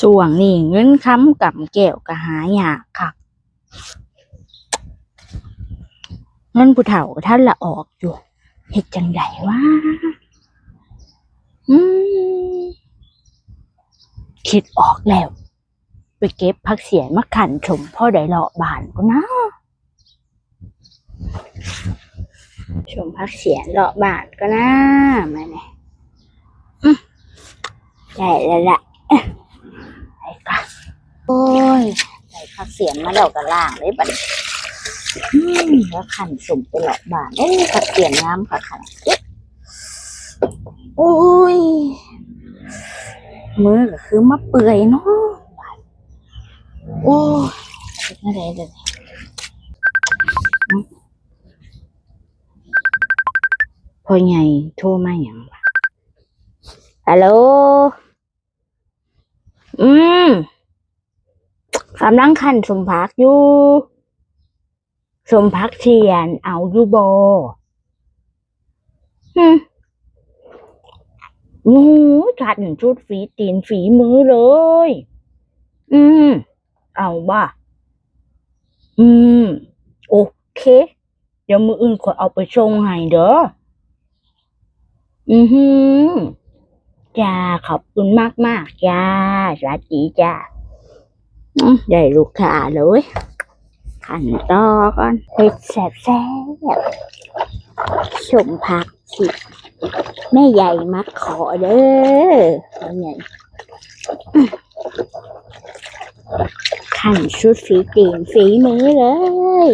ส่วงนี่เงินค้ำกับแก้วก็หายากค่ะเงินผู้เฒ่าท่านละออกอยู่เฮ็ดจังไดวะอืมคิดออกแล้ว ไปเก็บผักเสียมาขันชมพ่อได้เลาะบานก็นะชมพักเสียเลาะบานก็นะมาเนี่ยได้แล้วละ โอ้ยใส่พักเสียนมาดอกกระล่างเลยบัดนี้อืมแล้วขันสมไปเลาะบานเอ้ยพักเสียนงามค่ะขันเอ๊ะโอ้ยมือก็คือมะเปื่อยเนาะโอ้ยเป็นอะไรเดี๋ยวนี้อืมพ่อใหญ่โทรมาอย่างวะฮัลโหล อืม กำลังขันสมพักอยู่ สมพักเทียนเอาอยู่บฮึมโอ้ยขันชุดฝีตีนฝีมือเลย อืม เอาบ่ะอืม โอเค เดี๋ยวมืออื่นขอเอาไปส่งให้เด้อ อือหือจ้า ขอบคุณมากมากๆจ้าสวัสดีจ้า ใหญ่ลูกค้าเลยขันต่อก่อนเผ็ดแซ่บแซ่บชมผักสิแม่ใหญ่มาขอเด้อแม่ใหญ่ขันชุดฝีตีนฝีมือเลย